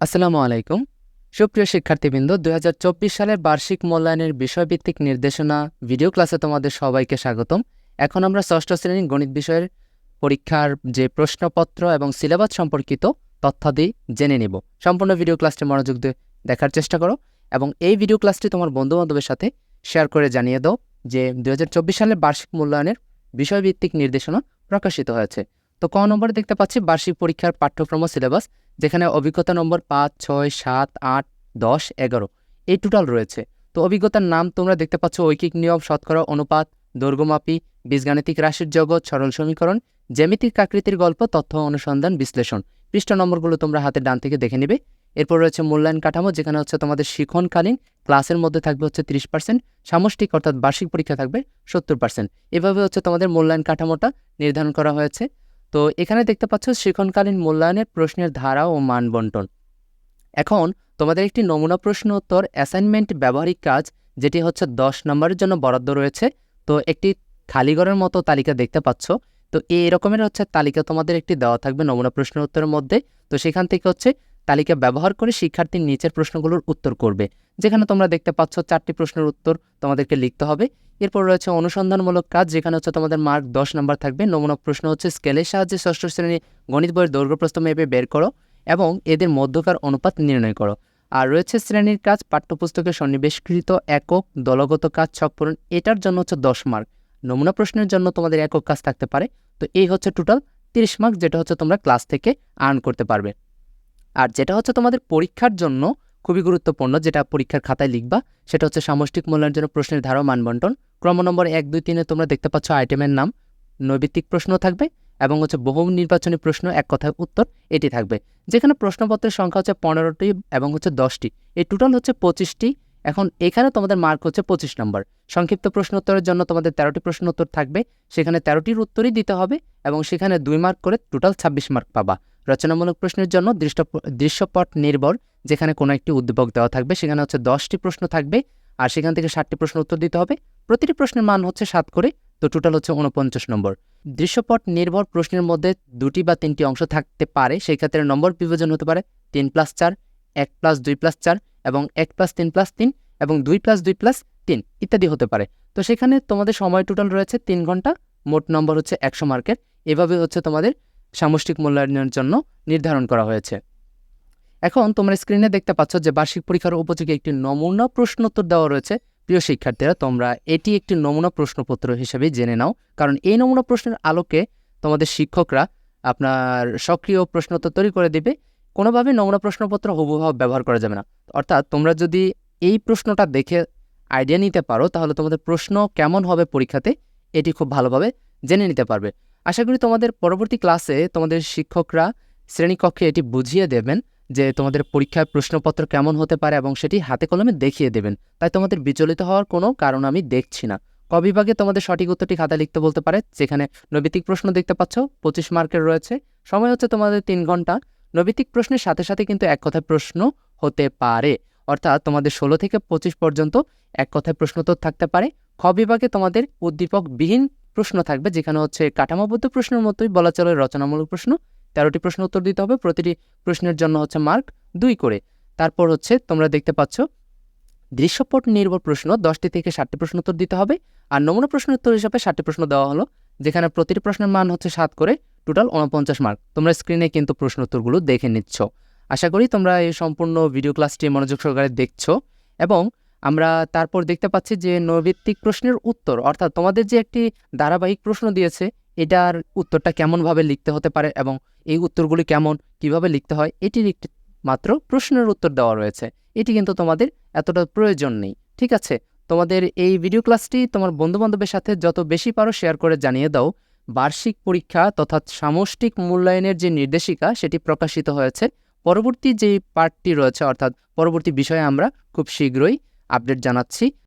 আসসালামু আলাইকুম। সুপ্রিয় শিক্ষার্থীবৃন্দ, দুই সালের বার্ষিক মূল্যায়নের বিষয়ভিত্তিক নির্দেশনা ভিডিও ক্লাসে তোমাদের সবাইকে স্বাগতম। এখন আমরা ষষ্ঠ শ্রেণির গণিত বিষয়ের পরীক্ষার যে প্রশ্নপত্র এবং সিলেবাস সম্পর্কিত তথ্যাদি জেনে নেব। সম্পূর্ণ ভিডিও ক্লাসটি মনোযোগ দিয়ে দেখার চেষ্টা করো এবং এই ভিডিও ক্লাসটি তোমার বন্ধুবান্ধবের সাথে শেয়ার করে জানিয়ে দাও যে দুই সালের বার্ষিক মূল্যায়নের বিষয়ভিত্তিক নির্দেশনা প্রকাশিত হয়েছে। তো ক নম্বরে দেখতে পাচ্ছি বার্ষিক পরীক্ষার পাঠ্যক্রম সিলেবাস। যেখানে অভিজ্ঞতা নম্বর পাঁচ, ছয়, সাত, আট, দশ, এগারো, এই টোটাল রয়েছে। তো অভিজ্ঞতার নাম তোমরা দেখতে পাচ্ছ ঐকিক নিয়ম, শতকরা অনুপাত, দৈর্ঘ্যমাপী, বীজগাণিতিক রাশির জগৎ, সরল সমীকরণ, জ্যামিতিক আকৃতির গল্প, তথ্য অনুসন্ধান, বিশ্লেষণ। পৃষ্ঠ নম্বরগুলো তোমরা হাতের ডান থেকে দেখে নেবে। এরপর রয়েছে মূল্যায়ন কাঠামো, যেখানে হচ্ছে তোমাদের শিক্ষণকালীন ক্লাসের মধ্যে থাকবে হচ্ছে তিরিশ পার্সেন্ট, সামষ্টিক অর্থাৎ বার্ষিক পরীক্ষা থাকবে সত্তর পার্সেন্ট। এভাবে হচ্ছে তোমাদের মূল্যায়ন কাঠামোটা নির্ধারণ করা হয়েছে। তো এখানে দেখতে পাচ্ছ শিক্ষণকালীন মূল্যায়নের প্রশ্নের ধারা ও মান বন্টন এখন তোমাদের একটি নমুনা প্রশ্ন উত্তর অ্যাসাইনমেন্ট ব্যবহারিক কাজ, যেটি হচ্ছে দশ নম্বরের জন্য বরাদ্দ রয়েছে। তো একটি খালিঘরের মতো তালিকা দেখতে পাচ্ছ। তো এই রকমের হচ্ছে তালিকা তোমাদের একটি দেওয়া থাকবে নমুনা প্রশ্ন উত্তরের মধ্যে। তো সেখান থেকে হচ্ছে তালিকা ব্যবহার করে শিক্ষার্থীর নিচের প্রশ্নগুলোর উত্তর করবে। যেখানে তোমরা দেখতে পাচ্ছ চারটি প্রশ্নের উত্তর তোমাদেরকে লিখতে হবে। এরপর রয়েছে অনুসন্ধানমূলক কাজ, যেখানে হচ্ছে তোমাদের মার্ক দশ নাম্বার থাকবে। নমুনা প্রশ্ন হচ্ছে স্কেলের সাহায্যে ষষ্ঠ শ্রেণি গণিত বইয়ের দৈর্ঘ্য প্রস্থ মেপে বের করো এবং এদের মধ্যকার অনুপাত নির্ণয় করো। আর রয়েছে শ্রেণির কাজ পাঠ্যপুস্তকে সন্নিবেশকৃত একক দলগত কাজ ছক পূরণ। এটার জন্য হচ্ছে দশ মার্ক। নমুনা প্রশ্নের জন্য তোমাদের একক কাজ থাকতে পারে। তো এই হচ্ছে টোটাল তিরিশ মার্ক, যেটা হচ্ছে তোমরা ক্লাস থেকে আর্ন করতে পারবে। আর যেটা হচ্ছে তোমাদের পরীক্ষার জন্য খুবই গুরুত্বপূর্ণ, যেটা পরীক্ষার খাতায় লিখবা, সেটা হচ্ছে সামষ্টিক মূল্যায়নের জন্য প্রশ্নের ধারা মানবন্টন। ক্রম নম্বর এক দুই তিনে তোমরা দেখতে পাচ্ছ আইটেমের নাম, নৈবিত্তিক প্রশ্ন থাকবে এবং হচ্ছে বহু নির্বাচনী প্রশ্ন, এক কথায় উত্তর এটি থাকবে। যেখানে প্রশ্নপত্রের সংখ্যা হচ্ছে পনেরোটি এবং হচ্ছে দশটি। এই টোটাল হচ্ছে পঁচিশটি। এখন এখানে তোমাদের মার্ক হচ্ছে পঁচিশ নম্বর। সংক্ষিপ্ত প্রশ্ন উত্তরের জন্য তোমাদের তেরোটি প্রশ্ন উত্তর থাকবে। সেখানে তেরোটির উত্তরই দিতে হবে এবং সেখানে দুই মার্ক করে টোটাল ছাব্বিশ মার্ক পাবা। রচনামূলক প্রশ্নের জন্য দৃষ্ট দৃশ্যপট নির্ভর, যেখানে কোনো একটি উদ্দীপক দেওয়া থাকবে, সেখানে হচ্ছে দশটি প্রশ্ন থাকবে, আর সেখান থেকে ষাটটি প্রশ্ন উত্তর দিতে হবে। প্রতিটি প্রশ্নের মান হচ্ছে সাত করে, তো টোটাল হচ্ছে উনপঞ্চাশ নম্বর। দৃশ্যপট নির্ভর প্রশ্নের মধ্যে দুটি বা তিনটি অংশ থাকতে পারে, সেই ক্ষেত্রে নম্বর বিভাজন হতে পারে, তিন প্লাস চার, এক প্লাস দুই প্লাস চার, এবং এক প্লাস তিন প্লাস তিন, এবং দুই প্লাস দুই প্লাস তিন, ইত্যাদি হতে পারে। তো সেখানে তোমাদের সময় টোটাল রয়েছে তিন ঘণ্টা, মোট নম্বর হচ্ছে একশো মার্কের এভাবে হচ্ছে তোমাদের সামষ্টিক মূল্যায়নের জন্য নির্ধারণ করা হয়েছে। এখন তোমরা স্ক্রিনে দেখতে পাচ্ছ যে বার্ষিক পরীক্ষার উপযোগী একটি নমুনা প্রশ্নোত্তর দেওয়া রয়েছে। প্রিয় শিক্ষার্থীরা, তোমরা এটি একটি নমুনা প্রশ্নপত্র হিসেবে জেনে নাও, কারণ এই নমুনা প্রশ্নের আলোকে তোমাদের শিক্ষকরা আপনার সক্রিয় প্রশ্নোত্তর তৈরি করে দিবে। কোনোভাবে নমুনা প্রশ্নপত্র হুবহু ব্যবহার করা যাবে না। অর্থাৎ তোমরা যদি এই প্রশ্নটা দেখে আইডিয়া নিতে পারো, তাহলে তোমাদের প্রশ্ন কেমন হবে পরীক্ষাতে, এটি খুব ভালোভাবে জেনে নিতে পারবে। আশা করি তোমাদের পরবর্তী ক্লাসে তোমাদের শিক্ষকরা শ্রেণীকক্ষে এটি বুঝিয়ে দেবেন যে তোমাদের পরীক্ষার প্রশ্নপত্র কেমন হতে পারে এবং সেটি হাতে কলমে দেখিয়ে দেবেন। তাই তোমাদের বিচলিত হওয়ার কোনো কারণ আমি দেখছি না। ক বিভাগে তোমাদের সঠিক উত্তরটি খাতায় লিখতে বলতে পারে, যেখানে নৈবিত্তিক প্রশ্ন দেখতে পাচ্ছ, পঁচিশ মার্কের রয়েছে। সময় হচ্ছে তোমাদের তিন ঘণ্টা। নৈবিত্তিক প্রশ্নের সাথে সাথে কিন্তু এক কথায় প্রশ্ন হতে পারে। অর্থাৎ তোমাদের ষোলো থেকে পঁচিশ পর্যন্ত এক কথায় প্রশ্নোত্তর থাকতে পারে। খ বিভাগে তোমাদের উদ্দীপকবিহীন প্রশ্ন থাকবে, যেখানে হচ্ছে কাঠামোবদ্ধ প্রশ্নের মতোই বলা চলে রচনামূলক প্রশ্ন। তেরোটি প্রশ্ন উত্তর দিতে হবে, প্রতিটি প্রশ্নের জন্য হচ্ছে মার্ক দুই করে। তারপর হচ্ছে তোমরা দেখতে পাচ্ছ, দৃশ্যপট নির্ভর প্রশ্ন, দশটি থেকে ষাটটি প্রশ্ন উত্তর দিতে হবে। আর নমুনা প্রশ্ন উত্তর হিসাবে ষাটটি প্রশ্ন দেওয়া হলো, যেখানে প্রতিটি প্রশ্নের মান হচ্ছে সাত করে, টোটাল উনপঞ্চাশ মার্ক। তোমরা স্ক্রিনে কিন্তু প্রশ্ন উত্তরগুলো দেখে নিচ্ছ। আশা করি তোমরা এই সম্পূর্ণ ভিডিও ক্লাসটি মনোযোগ সহকারে দেখছ এবং আমরা তারপর দেখতে পাচ্ছি যে নৈভিত্তিক প্রশ্নের উত্তর, অর্থাৎ তোমাদের যে একটি ধারাবাহিক প্রশ্ন দিয়েছে, এটার উত্তরটা কেমনভাবে লিখতে হতে পারে এবং এই উত্তরগুলি কেমন, কীভাবে লিখতে হয়, এটির একটি মাত্র প্রশ্নের উত্তর দেওয়া রয়েছে। এটি কিন্তু তোমাদের এতটা প্রয়োজন নেই, ঠিক আছে? তোমাদের এই ভিডিও ক্লাসটি তোমার বন্ধুবান্ধবের সাথে যত বেশি পারো শেয়ার করে জানিয়ে দাও। বার্ষিক পরীক্ষা তথা সামষ্টিক মূল্যায়নের যে নির্দেশিকা, সেটি প্রকাশিত হয়েছে পরবর্তী যে পার্টটি রয়েছে অর্থাৎ পরবর্তী বিষয়ে আমরা খুব শীঘ্রই আপডেট জানাচ্ছি।